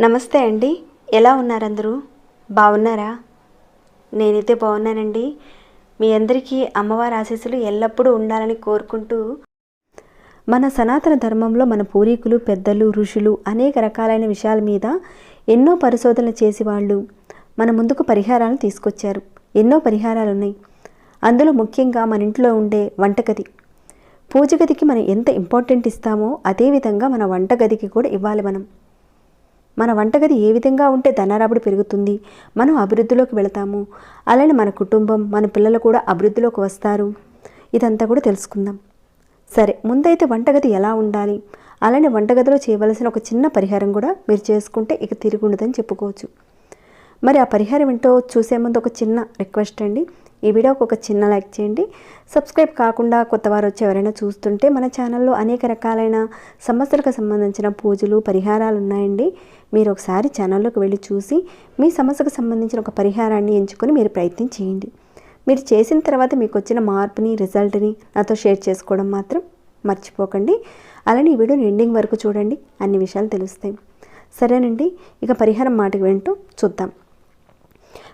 నమస్తే అండి. ఎలా ఉన్నారందరూ? బాగున్నారా? నేనైతే బాగున్నానండి. మీ అందరికీ అమ్మవారి ఆశీస్సులు ఎల్లప్పుడూ ఉండాలని కోరుకుంటూ మన సనాతన ధర్మంలో మన పూర్వీకులు పెద్దలు ఋషులు అనేక రకాలైన విషయాల మీద ఎన్నో పరిశోధనలు చేసి వాళ్ళు మన ముందుకు పరిహారాలు తీసుకొచ్చారు. ఎన్నో పరిహారాలు ఉన్నాయి అందులో ముఖ్యంగా మన ఇంట్లో ఉండే వంటగది. పూజ గదికి మనం ఎంత ఇంపార్టెంట్ ఇస్తామో అదేవిధంగా మన వంటగదికి కూడా ఇవ్వాలి మనం. మన వంటగది ఏ విధంగా ఉంటే ధనరాబడి పెరుగుతుంది మనం అభివృద్ధిలోకి వెళతాము అలానే మన కుటుంబం మన పిల్లలు కూడా అభివృద్ధిలోకి వస్తారు. ఇదంతా కూడా తెలుసుకుందాం. సరే ముందైతే వంటగది ఎలా ఉండాలి? అలానే వంటగదిలో చేయవలసిన ఒక చిన్న పరిహారం కూడా మీరు చేసుకుంటే ఇక తిరిగి ఉండదని చెప్పుకోవచ్చు. మరి ఆ పరిహారం ఏంటో చూసే ముందు ఒక చిన్న రిక్వెస్ట్ అండి. ఈ వీడియోకి ఒక చిన్న లైక్ చేయండి. సబ్స్క్రైబ్ కాకుండా కొత్త వారు వచ్చి ఎవరైనా చూస్తుంటే మన ఛానల్లో అనేక రకాలైన సమస్యలకు సంబంధించిన పూజలు పరిహారాలు ఉన్నాయండి. మీరు ఒకసారి ఛానల్లోకి వెళ్ళి చూసి మీ సమస్యకు సంబంధించిన ఒక పరిహారాన్ని ఎంచుకొని మీరు ప్రయత్నం చేయండి. మీరు చేసిన తర్వాత మీకు వచ్చిన మార్పుని రిజల్ట్ని నాతో షేర్ చేసుకోవడం మాత్రం మర్చిపోకండి. అలానే ఈ వీడియోని ఎండింగ్ వరకు చూడండి. అన్ని విషయాలు తెలుస్తాయి. సరేనండి. ఇక పరిహారం మాటకు వింటూ చూద్దాం.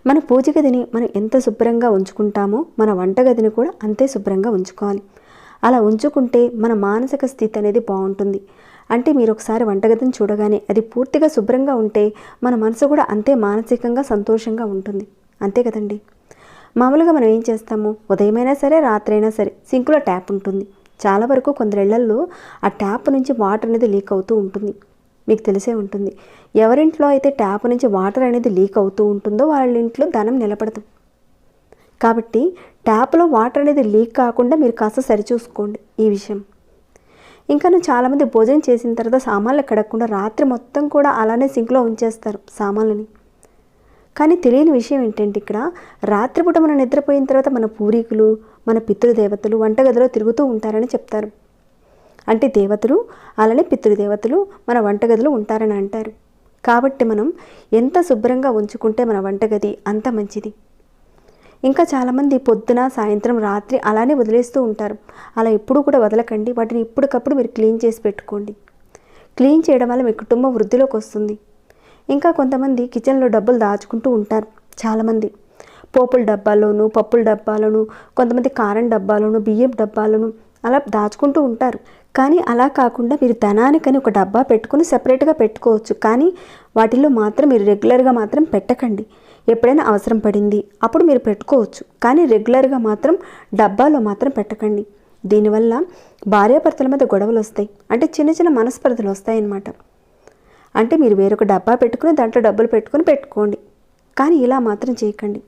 మన పూజ గదిని మనం ఎంత శుభ్రంగా ఉంచుకుంటామో మన వంటగదిని కూడా అంతే శుభ్రంగా ఉంచుకోవాలి. అలా ఉంచుకుంటే మన మానసిక స్థితి అనేది బాగుంటుంది. అంటే మీరు ఒకసారి వంటగదిని చూడగానే అది పూర్తిగా శుభ్రంగా ఉంటే మన మనసు కూడా అంతే మానసికంగా సంతోషంగా ఉంటుంది. అంతే కదండి? మామూలుగా మనం ఏం చేస్తాము? ఉదయమైనా సరే రాత్రి అయినా సరే సింకులో ట్యాప్ ఉంటుంది. చాలా వరకు కొందరిళ్ళల్లో ఆ ట్యాప్ నుంచి వాటర్ అనేది లీక్ అవుతూ ఉంటుంది. మీకు తెలిసే ఉంటుంది. ఎవరింట్లో అయితే ట్యాప్ నుంచి వాటర్ అనేది లీక్ అవుతూ ఉంటుందో వాళ్ళ ఇంట్లో ధనం నిలబడదు. కాబట్టి ట్యాప్లో వాటర్ అనేది లీక్ కాకుండా మీరు కాస్త సరిచూసుకోండి ఈ విషయం. ఇంకా నువ్వు చాలామంది భోజనం చేసిన తర్వాత సామాన్లు కడగకుండా రాత్రి మొత్తం కూడా అలానే సింక్లో ఉంచేస్తారు సామాన్లని. కానీ తెలియని విషయం ఏంటంటే ఇక్కడ రాత్రిపూట మనం నిద్రపోయిన తర్వాత మన పూర్వీకులు మన పితృదేవతలు వంటగదిలో తిరుగుతూ ఉంటారని చెప్తారు. అంటే దేవతలు అలానే పితృదేవతలు మన వంటగదిలో ఉంటారని అంటారు. కాబట్టి మనం ఎంత శుభ్రంగా ఉంచుకుంటే మన వంటగది అంత మంచిది. ఇంకా చాలామంది పొద్దున సాయంత్రం రాత్రి అలానే వదిలేస్తూ ఉంటారు. అలా ఎప్పుడు కూడా వదలకండి. వాటిని ఇప్పటికప్పుడు మీరు క్లీన్ చేసి పెట్టుకోండి. క్లీన్ చేయడం వల్ల మీ కుటుంబం వృద్ధిలోకి వస్తుంది. ఇంకా కొంతమంది కిచెన్లో డబ్బులు దాచుకుంటూ ఉంటారు. చాలామంది పోపుల డబ్బాలోను పప్పుల డబ్బాలను కొంతమంది కారం డబ్బాలను బియ్యం డబ్బాలను అలా దాచుకుంటూ ఉంటారు. కానీ అలా కాకుండా మీరు ధనానికని ఒక డబ్బా పెట్టుకుని సెపరేట్గా పెట్టుకోవచ్చు. కానీ వాటిల్లో మాత్రం మీరు రెగ్యులర్గా మాత్రం పెట్టకండి. ఎప్పుడైనా అవసరం పడింది అప్పుడు మీరు పెట్టుకోవచ్చు. కానీ రెగ్యులర్గా మాత్రం డబ్బాలో మాత్రం పెట్టకండి. దీనివల్ల భార్యాభర్తల మీద గొడవలు వస్తాయి. అంటే చిన్న చిన్న మనస్పర్ధలు వస్తాయన్నమాట. అంటే మీరు వేరొక డబ్బా పెట్టుకుని దాంట్లో డబ్బులు పెట్టుకుని పెట్టుకోండి. కానీ ఇలా మాత్రం చేయకండి.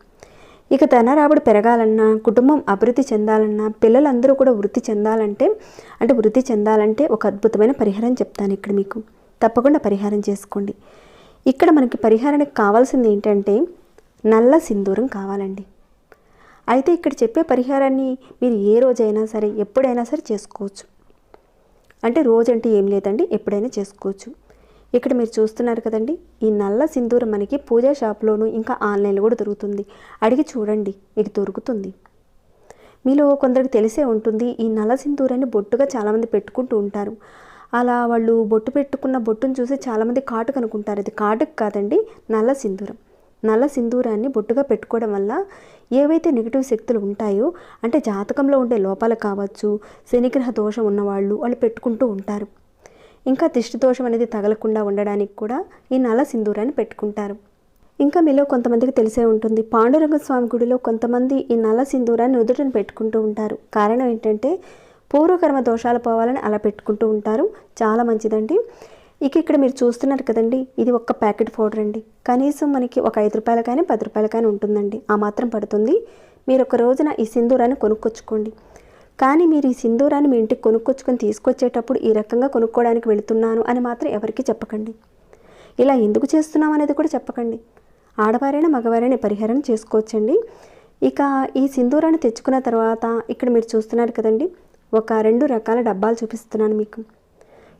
ఇక ధన రాబడి పెరగాలన్నా కుటుంబం అభివృద్ధి చెందాలన్నా పిల్లలందరూ కూడా వృద్ధి చెందాలంటే అంటే వృద్ధి చెందాలంటే ఒక అద్భుతమైన పరిహారం చెప్తాను ఇక్కడ మీకు. తప్పకుండా పరిహారం చేసుకోండి. ఇక్కడ మనకి పరిహారానికి కావాల్సింది ఏంటంటే నల్ల సింధూరం కావాలండి. అయితే ఇక్కడ చెప్పే పరిహారాన్ని మీరు ఏ రోజైనా సరే ఎప్పుడైనా సరే చేసుకోవచ్చు. అంటే రోజంటే ఏం లేదండి ఎప్పుడైనా చేసుకోవచ్చు. ఇక్కడ మీరు చూస్తున్నారు కదండి ఈ నల్ల సింధూరం మనకి పూజా షాప్లోను ఇంకా ఆన్లైన్లో కూడా దొరుకుతుంది. అడిగి చూడండి మీకు దొరుకుతుంది. మీలో కొందరికి తెలిసే ఉంటుంది ఈ నల్ల సింధూరాన్ని బొట్టుగా చాలామంది పెట్టుకుంటూ ఉంటారు. అలా వాళ్ళు బొట్టు పెట్టుకున్న బొట్టును చూసి చాలామంది కాటుకు అనుకుంటారు. అది కాటుకు కాదండి నల్ల సింధూరం. నల్ల సింధూరాన్ని బొట్టుగా పెట్టుకోవడం వల్ల ఏవైతే నెగిటివ్ శక్తులు ఉంటాయో అంటే జాతకంలో ఉండే లోపాలు కావచ్చు శనిగ్రహ దోషం ఉన్నవాళ్ళు వాళ్ళు పెట్టుకుంటూ ఉంటారు. ఇంకా దిష్టి దోషం అనేది తగలకుండా ఉండడానికి కూడా ఈ నల్ల సింధూరాన్ని పెట్టుకుంటారు. ఇంకా మీలో కొంతమందికి తెలిసే ఉంటుంది పాండురంగ స్వామి గుడిలో కొంతమంది ఈ నల్ల సింధూరాన్ని నుదుటను పెట్టుకుంటూ ఉంటారు. కారణం ఏంటంటే పూర్వకర్మ దోషాలు పోవాలని అలా పెట్టుకుంటూ ఉంటారు. చాలా మంచిదండి. ఇక ఇక్కడ మీరు చూస్తున్నారు కదండి ఇది ఒక్క ప్యాకెట్ పౌడర్ అండి. కనీసం మనకి ఒక ఐదు రూపాయల కానీ పది రూపాయల కానీ ఉంటుందండి. ఆ మాత్రం పడుతుంది. మీరు ఒక రోజున ఈ సింధూరాన్ని కొనుక్కొచ్చుకోండి. కానీ మీరు ఈ సింధూరాన్ని మీ ఇంటికి కొనుక్కొచ్చుకొని తీసుకొచ్చేటప్పుడు ఈ రకంగా కొనుక్కోవడానికి వెళుతున్నాను అని మాత్రం ఎవరికీ చెప్పకండి. ఇలా ఎందుకు చేస్తున్నాం అనేది కూడా చెప్పకండి. ఆడవారైనా మగవారైనా పరిహారం చేసుకోవచ్చండి. ఇక ఈ సింధూరాన్ని తెచ్చుకున్న తర్వాత ఇక్కడ మీరు చూస్తున్నారు కదండి ఒక రెండు రకాల డబ్బాలు చూపిస్తున్నాను మీకు.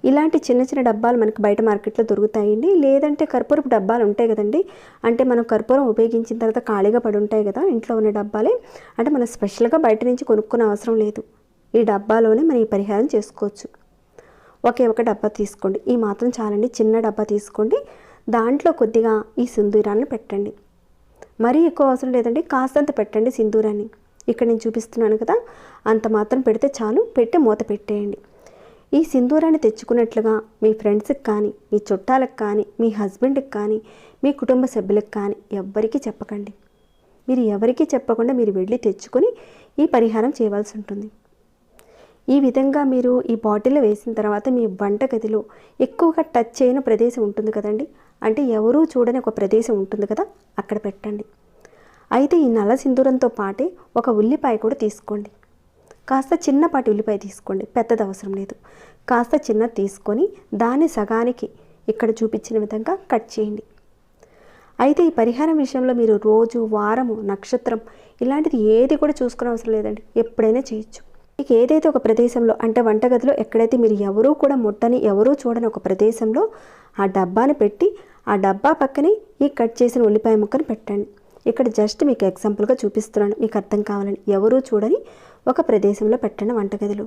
ఇలాంటి చిన్న చిన్న డబ్బాలు మనకి బయట మార్కెట్లో దొరుకుతాయండి. లేదంటే కర్పూరపు డబ్బాలు ఉంటాయి కదండి. అంటే మనం కర్పూరం ఉపయోగించిన తర్వాత ఖాళీగా పడి ఉంటాయి కదా ఇంట్లో ఉన్న డబ్బాలే. అంటే మనం స్పెషల్గా బయట నుంచి కొనుక్కునే అవసరం లేదు. ఈ డబ్బాలోనే మనం ఈ పరిహారం చేసుకోవచ్చు. ఒకే ఒక డబ్బా తీసుకోండి. ఈ మాత్రం చాలండి. చిన్న డబ్బా తీసుకోండి. దాంట్లో కొద్దిగా ఈ సింధూరాన్ని పెట్టండి. మరీ ఎక్కువ అవసరం లేదండి. కాస్తంత పెట్టండి సింధూరాన్ని. ఇక్కడ నేను చూపిస్తున్నాను కదా. అంత మాత్రం పెడితే చాలు. పెట్టి మూత పెట్టేయండి. ఈ సింధూరాన్ని తెచ్చుకున్నట్లుగా మీ ఫ్రెండ్స్కి కానీ మీ చుట్టాలకు కానీ మీ హస్బెండ్కి కానీ మీ కుటుంబ సభ్యులకు కానీ ఎవ్వరికీ చెప్పకండి. మీరు ఎవరికీ చెప్పకుండా మీరు వెళ్ళి తెచ్చుకొని ఈ పరిహారం చేయవలసి ఉంటుంది. ఈ విధంగా మీరు ఈ బాటిల్లో వేసిన తర్వాత మీ వంటగదిలో ఎక్కువగా టచ్ చేయని ప్రదేశం ఉంటుంది కదండి? అంటే ఎవరూ చూడని ఒక ప్రదేశం ఉంటుంది కదా? అక్కడ పెట్టండి. అయితే ఈ నల్ల సింధూరంతో పాటే ఒక ఉల్లిపాయ కూడా తీసుకోండి. కాస్త చిన్నపాటి ఉల్లిపాయ తీసుకోండి. పెద్దది అవసరం లేదు. కాస్త చిన్నది తీసుకొని దాన్ని సగానికి ఇక్కడ చూపించిన విధంగా కట్ చేయండి. అయితే ఈ పరిహారం విషయంలో మీరు రోజు వారము నక్షత్రం ఇలాంటిది ఏది కూడా చూసుకునే అవసరం లేదండి. ఎప్పుడైనా చేయొచ్చు. మీకు ఏదైతే ఒక ప్రదేశంలో అంటే వంటగదిలో ఎక్కడైతే మీరు ఎవరూ కూడా ముట్టని ఎవరూ చూడని ఒక ప్రదేశంలో ఆ డబ్బాని పెట్టి ఆ డబ్బా పక్కనే ఈ కట్ చేసిన ఉల్లిపాయ ముక్కను పెట్టండి. ఇక్కడ జస్ట్ మీకు ఎగ్జాంపుల్గా చూపిస్తున్నాను. మీకు అర్థం కావాలని ఎవరూ చూడని ఒక ప్రదేశంలో పెట్టండి వంటగదిలో.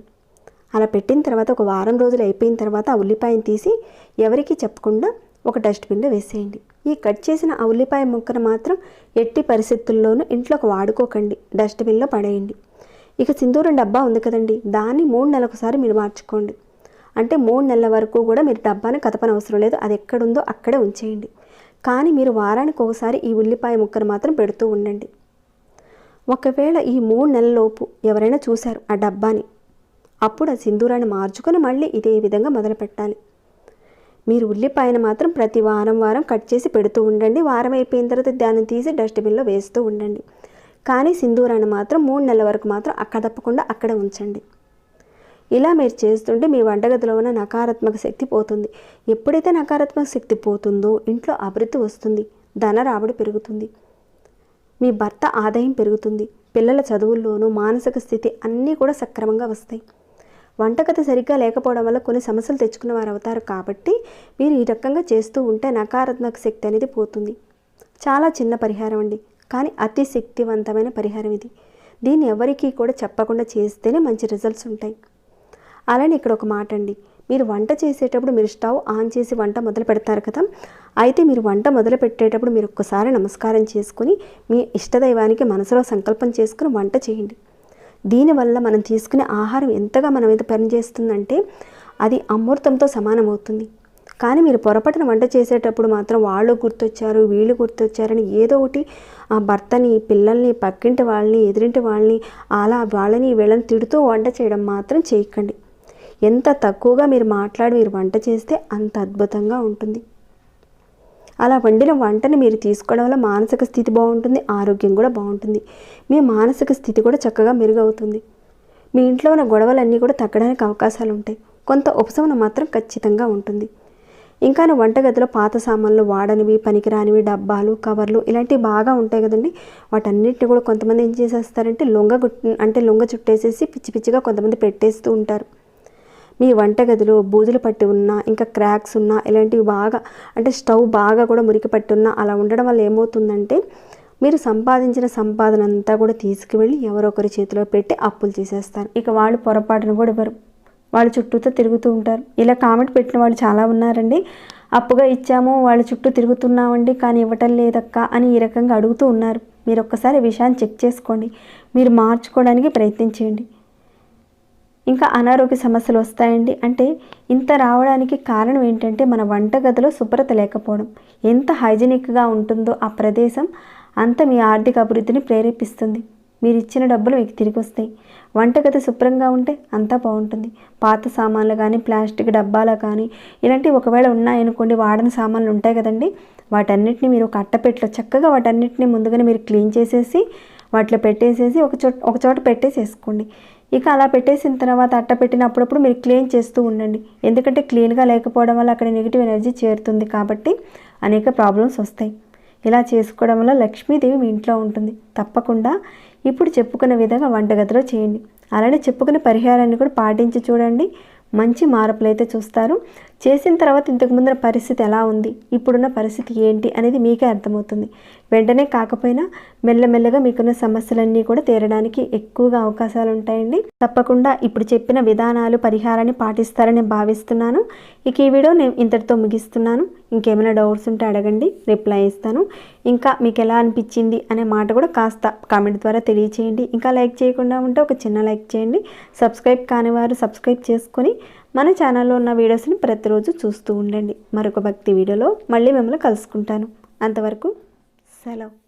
అలా పెట్టిన తర్వాత ఒక వారం రోజులు అయిపోయిన తర్వాత ఆ ఉల్లిపాయను తీసి ఎవరికీ చెప్పకుండా ఒక డస్ట్బిన్లో వేసేయండి. ఈ కట్ చేసిన ఆ ఉల్లిపాయ ముక్కను మాత్రం ఎట్టి పరిస్థితుల్లోనూ ఇంట్లోకి వాడుకోకండి. డస్ట్బిన్లో పడేయండి. ఇక సింధూరం డబ్బా ఉంది కదండి. దాన్ని మూడు నెలలకొకసారి మీరు మార్చుకోండి. అంటే మూడు నెలల వరకు కూడా మీరు డబ్బాని కదపనవసరం లేదు. అది ఎక్కడుందో అక్కడే ఉంచేయండి. కానీ మీరు వారానికి ఒకసారి ఈ ఉల్లిపాయ ముక్కను మాత్రం పెడుతూ ఉండండి. ఒకవేళ ఈ మూడు నెలలలోపు ఎవరైనా చూశారు ఆ డబ్బాని అప్పుడు ఆ సింధూరాన్ని మార్చుకొని మళ్ళీ ఇదే విధంగా మొదలు పెట్టాలి. మీరు ఉల్లిపాయను మాత్రం ప్రతి వారం వారం కట్ చేసి పెడుతూ ఉండండి. వారం అయిపోయిన తర్వాత దాన్ని తీసి డస్ట్బిన్లో వేస్తూ ఉండండి. కానీ సింధూరాన్ని మాత్రం మూడు నెలల వరకు మాత్రం అక్కడ తప్పకుండా అక్కడే ఉంచండి. ఇలా మీరు చేస్తుంటే మీ వంటగదిలో ఉన్న నకారాత్మక శక్తి పోతుంది. ఎప్పుడైతే నకారాత్మక శక్తి పోతుందో ఇంట్లో అభివృద్ధి వస్తుంది. ధన రాబడి పెరుగుతుంది. మీ భర్త ఆదాయం పెరుగుతుంది. పిల్లల చదువుల్లోనూ మానసిక స్థితి అన్నీ కూడా సక్రమంగా వస్తాయి. వంటగది సరిగ్గా లేకపోవడం వల్ల కొన్ని సమస్యలు తెచ్చుకున్న వారు అవుతారు కాబట్టి మీరు ఈ రకంగా చేస్తూ ఉంటే నకారాత్మక శక్తి అనేది పోతుంది. చాలా చిన్న పరిహారం అండి. కానీ అతి శక్తివంతమైన పరిహారం ఇది. దీన్ని ఎవరికీ కూడా చెప్పకుండా చేస్తేనే మంచి రిజల్ట్స్ ఉంటాయి. అలానే ఇక్కడ ఒక మాట అండి. మీరు వంట చేసేటప్పుడు మీరు స్టవ్ ఆన్ చేసి వంట మొదలు పెడతారు కదా? అయితే మీరు వంట మొదలు పెట్టేటప్పుడు మీరు ఒక్కసారి నమస్కారం చేసుకుని మీ ఇష్టదైవానికి మనసులో సంకల్పం చేసుకుని వంట చేయండి. దీనివల్ల మనం తీసుకునే ఆహారం ఎంతగా మన మీద పనిచేస్తుందంటే అది అమృతంతో సమానమవుతుంది. కానీ మీరు పొరపాటున వంట చేసేటప్పుడు మాత్రం వాళ్ళు గుర్తొచ్చారు వీళ్ళు గుర్తొచ్చారని ఏదో ఒకటి ఆ భర్తని పిల్లల్ని పక్కింటి వాళ్ళని ఎదురింటి వాళ్ళని అలా వాళ్ళని వీళ్ళని తిడుతూ వంట చేయడం మాత్రం చేయకండి. ఎంత తక్కువగా మీరు మాట్లాడి మీరు వంట చేస్తే అంత అద్భుతంగా ఉంటుంది. అలా వండిన వంటని మీరు తీసుకోవడం వల్ల మానసిక స్థితి బాగుంటుంది ఆరోగ్యం కూడా బాగుంటుంది. మీ మానసిక స్థితి కూడా చక్కగా మెరుగవుతుంది. మీ ఇంట్లో ఉన్న గొడవలన్నీ కూడా తగ్గడానికి అవకాశాలు ఉంటాయి. కొంత ఉపశమనం మాత్రం ఖచ్చితంగా ఉంటుంది. ఇంకా నా వంటగదిలో పాత సామాన్లు వాడనివి పనికిరానివి డబ్బాలు కవర్లు ఇలాంటివి బాగా ఉంటాయి కదండి. వాటన్నిటిని కూడా కొంతమంది ఏం చేసేస్తారంటే లొంగ గుట్ అంటే లొంగ చుట్టేసేసి పిచ్చి పిచ్చిగా కొంతమంది పెట్టేస్తూ ఉంటారు. మీ వంటగదిలో బూజులు పట్టి ఉన్నా ఇంకా క్రాక్స్ ఉన్నా ఇలాంటివి బాగా అంటే స్టవ్ బాగా కూడా మురికి పట్టి ఉన్నా అలా ఉండడం వల్ల ఏమవుతుందంటే మీరు సంపాదించిన సంపాదన అంతా కూడా తీసుకువెళ్ళి ఎవరొకరి చేతిలో పెట్టి అప్పులు చేసేస్తారు. ఇక వాళ్ళు పొరపాటును కూడా ఇవ్వరు వాళ్ళ చుట్టూతో తిరుగుతూ ఉంటారు. ఇలా కామెంట్ పెట్టిన వాళ్ళు చాలా ఉన్నారండి. అప్పుగా ఇచ్చాము వాళ్ళ చుట్టూ తిరుగుతున్నామండి కానీ ఇవ్వటం లేదక్క అని ఈ రకంగా అడుగుతూ ఉన్నారు. మీరు ఒక్కసారి విషయాన్ని చెక్ చేసుకోండి. మీరు మార్చుకోవడానికి ప్రయత్నించండి ఇంకా అనారోగ్య సమస్యలు వస్తాయండి. అంటే ఇంత రావడానికి కారణం ఏంటంటే మన వంటగదిలో శుభ్రత లేకపోవడం. ఎంత హైజీనిక్గా ఉంటుందో ఆ ప్రదేశం అంత మీ ఆర్థిక అభివృద్ధిని ప్రేరేపిస్తుంది. మీరు ఇచ్చిన డబ్బులు మీకు తిరిగి వస్తాయి. వంటగది శుభ్రంగా ఉంటే అంతా బాగుంటుంది. పాత సామాన్లు కానీ ప్లాస్టిక్ డబ్బాలు కానీ ఇలాంటివి ఒకవేళ ఉన్నాయనుకోండి వాడని సామాన్లు ఉంటాయి కదండి. వాటన్నిటిని మీరు ఒక అట్టపెట్లో చక్కగా వాటన్నిటిని ముందుగానే మీరు క్లీన్ చేసేసి వాటిలో పెట్టేసేసి ఒక చోట ఒక చోట పెట్టేసేసుకోండి. ఇక అలా పెట్టేసిన తర్వాత అట్ట పెట్టిన అప్పుడప్పుడు మీరు క్లీన్ చేస్తూ ఉండండి. ఎందుకంటే క్లీన్గా లేకపోవడం వల్ల అక్కడ నెగిటివ్ ఎనర్జీ చేరుతుంది కాబట్టి అనేక ప్రాబ్లమ్స్ వస్తాయి. ఇలా చేసుకోవడం వల్ల లక్ష్మీదేవి మీ ఇంట్లో ఉంటుంది. తప్పకుండా ఇప్పుడు చెప్పుకునే విధంగా వంటగదిలో చేయండి. అలానే చెప్పుకునే పరిహారాన్ని కూడా పాటించి చూడండి. మంచి మార్పులు అయితే చూస్తారు. చేసిన తర్వాత ఇంతకు ముందర పరిస్థితి ఎలా ఉంది? ఇప్పుడున్న పరిస్థితి ఏంటి? అనేది మీకే అర్థమవుతుంది. వెంటనే కాకపోయినా మెల్లమెల్లగా మీకున్న సమస్యలన్నీ కూడా తీరడానికి ఎక్కువగా అవకాశాలు ఉంటాయండి తప్పకుండా ఇప్పుడు చెప్పిన విధానాలు పరిహారాన్ని పాటిస్తారని భావిస్తున్నాను. ఇక ఈ వీడియో నేను ఇంతటితో ముగిస్తున్నాను. ఇంకేమైనా డౌట్స్ ఉంటే అడగండి రిప్లై ఇస్తాను. ఇంకా మీకు ఎలా అనిపించింది అనే మాట కూడా కాస్త కామెంట్ ద్వారా తెలియచేయండి. ఇంకా లైక్ చేయకుండా ఉంటే ఒక చిన్న లైక్ చేయండి. సబ్స్క్రైబ్ కాని వారు సబ్స్క్రైబ్ చేసుకొని మన ఛానల్లో ఉన్న వీడియోస్ని ప్రతిరోజు చూస్తూ ఉండండి. మరొక భక్తి వీడియోలో మళ్ళీ మిమ్మల్ని కలుసుకుంటాను. అంతవరకు సెలవు.